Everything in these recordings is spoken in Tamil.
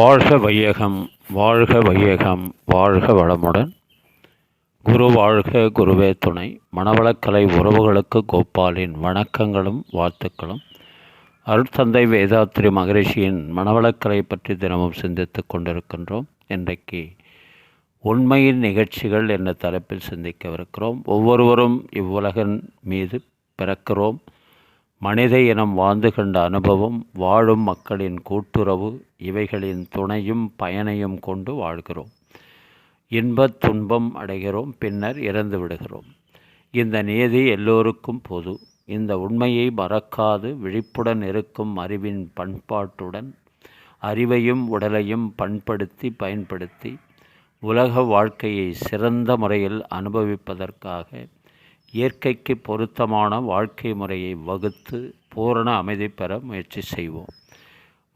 வாழ்க வையகம் வாழ்க வையகம் வாழ்க வளமுடன். குரு வாழ்க குருவே துணை. மணவளக்கலை உறவுகளுக்கு கோபாலின் வணக்கங்களும் வாழ்த்துக்களும். அருட்தந்தை வேதாத்ரி மகரிஷியின் மணவளக்கலை பற்றி தினமும் சிந்தித்து கொண்டிருக்கின்றோம். இன்றைக்கு உண்மையின் நிகழ்ச்சிகள் என்ற தலைப்பில் சிந்திக்கவிருக்கிறோம். ஒவ்வொருவரும் இவ்வுலகின் மீது பிறக்கிறோம். மனித இனம் வாழ்ந்து கண்ட அனுபவம் வாழும் மக்களின் கூட்டுறவு இவைகளின் துணையும் பயனையும் கொண்டு வாழ்கிறோம். இன்பத் துன்பம் அடைகிறோம் பின்னர் இறந்து விடுகிறோம். இந்த நியதி எல்லோருக்கும் பொது. இந்த உண்மையை மறக்காது விழிப்புடன் இருக்கும் அறிவின் பண்பாட்டுடன் அறிவையும் உடலையும் பண்படுத்தி பயன்படுத்தி உலக வாழ்க்கையை சிறந்த முறையில் அனுபவிப்பதற்காக இயற்கைக்கு பொருத்தமான வாழ்க்கை முறையை வகுத்து பூரண அமைதி பெற முயற்சி செய்வோம்.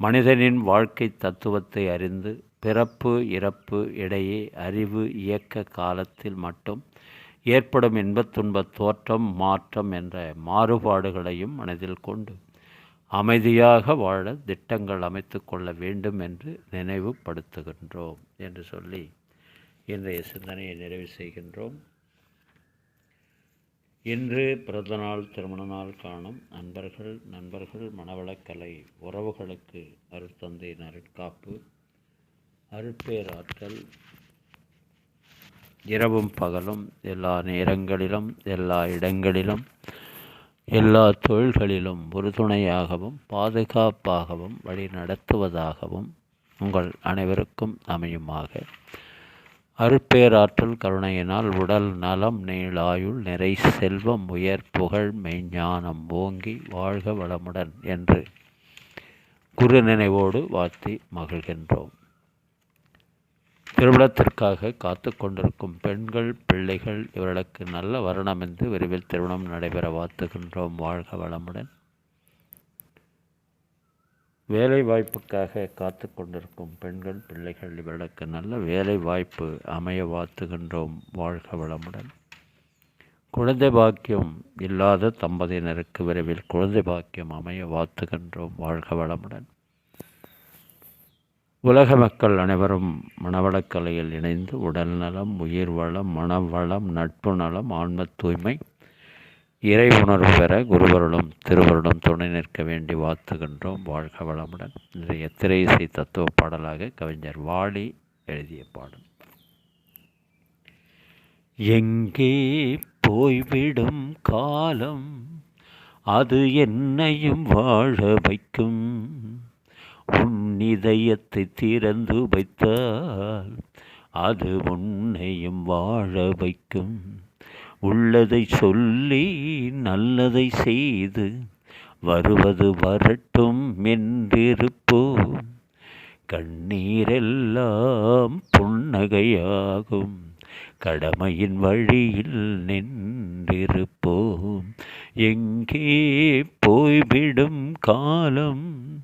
மனிதனின் வாழ்க்கை தத்துவத்தை அறிந்து பிறப்பு இறப்பு இடையே அறிவு இயக்க காலத்தில் மட்டும் ஏற்படும் இன்பத்துன்ப தோற்றம் மாற்றம் என்ற மாறுபாடுகளையும் மனதில் கொண்டு அமைதியாக வாழ திட்டங்கள் அமைத்து கொள்ள வேண்டும் என்று நினைவுபடுத்துகின்றோம் என்று சொல்லி இன்றைய சிந்தனையை நிறைவு செய்கின்றோம். இன்று பிறந்தநாள் திருமண நாள் காணும் நண்பர்கள் நண்பர்கள் மனவளக்கலை உறவுகளுக்கு அருட்தந்தை நருட்காப்பு அருட்பேராற்றல் இரவும் பகலும் எல்லா நேரங்களிலும் எல்லா இடங்களிலும் எல்லா தொழில்களிலும் உறுதுணையாகவும் பாதுகாப்பாகவும் வழி நடத்துவதாகவும் உங்கள் அனைவருக்கும் அமையுமாக. அருட்பேராற்றல் கருணையினால் உடல் நலம் நீளாயுள் நிறை செல்வம் உயர் புகழ் மெய்ஞானம் ஓங்கி வாழ்க வளமுடன் என்று குரு நினைவோடு வாழ்த்தி மகிழ்கின்றோம். திருமணத்திற்காக காத்து கொண்டிருக்கும் பெண்கள் பிள்ளைகள் இவர்களுக்கு நல்ல வருணமென்று விரைவில் திருமணம் நடைபெற வாழ்த்துகின்றோம். வாழ்க வளமுடன். வேலை வாய்ப்புக்காக காத்து கொண்டிருக்கும் பெண்கள் பிள்ளைகள் இவர்களுக்கு நல்ல வேலை வாய்ப்பு அமைய வாழ்த்துகின்றோம் வாழ்க வளமுடன். குழந்தை பாக்கியம் இல்லாத தம்பதியினருக்கு விரைவில் குழந்தை பாக்கியம் அமைய வாழ்த்துகின்றோம் வாழ்க வளமுடன். உலக மக்கள் அனைவரும் மனவளக்கலையில் இணைந்து உடல் நலம் உயிர் வளம் மனவளம் நட்பு நலம் ஆன்ம தூய்மை இறை உணர்வு பெற குருவருளும் திருவருளும் துணை நிற்க வேண்டி வாழ்த்துகின்றோம். வாழ்க வளமுடன். இன்றைய திரை இசை தத்துவ பாடலாக கவிஞர் வாலி எழுதிய பாடல். எங்கே போய்விடும் காலம் அது என்னையும் வாழ வைக்கும். உன் இதயத்தை திறந்து வைத்தால் அது உன்னையும் வாழ வைக்கும். உள்ளதை சொல்லி நல்லதை செய்து வருவது வரட்டும் என்றிருப்போம் கண்ணீரெல்லாம் புன்னகையாகும் கடமையின் வழியில் நின்றிருப்போம் எங்கே போய்விடும் காலம்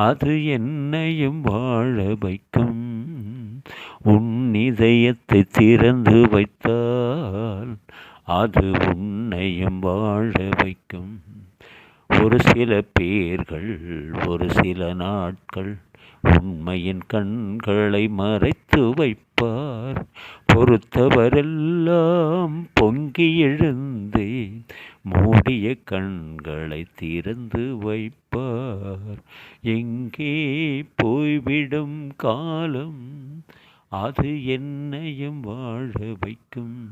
அது என்னையும் வாழ வைக்கும். உன் இதயத்தை திறந்து வைத்தால் அது உன்னையும் வாழ வைக்கும். ஒரு சில பேர்கள் ஒரு சில நாட்கள் உண்மையின் கண்களை மறைத்து வைப்பார். பொறுத்தவரெல்லாம் பொங்கி எழுந்து மூடிய கண்களை திறந்து வைப்பார். எங்கே போய்விடும் காலம்? அது என்னையும் வாழ வைக்கும்.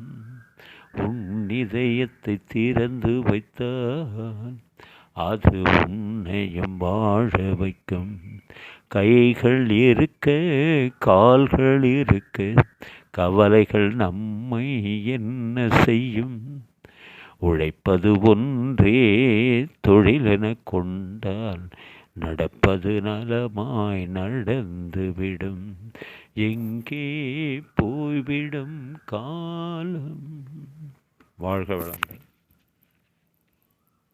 உன் இதயத்தை திறந்து வைத்தால் அது உன்னையும் வாழ வைக்கும். கைகள் இருக்க கால்கள் இருக்க கவலைகள் நம்மை என்ன செய்யும்? உழைப்பது ஒன்றே தொழிலென கொண்டால் நடப்பது நலமாய் நடந்துவிடும் எங்கே போய்விடும் காலம்? வாழ்க வளங்கள்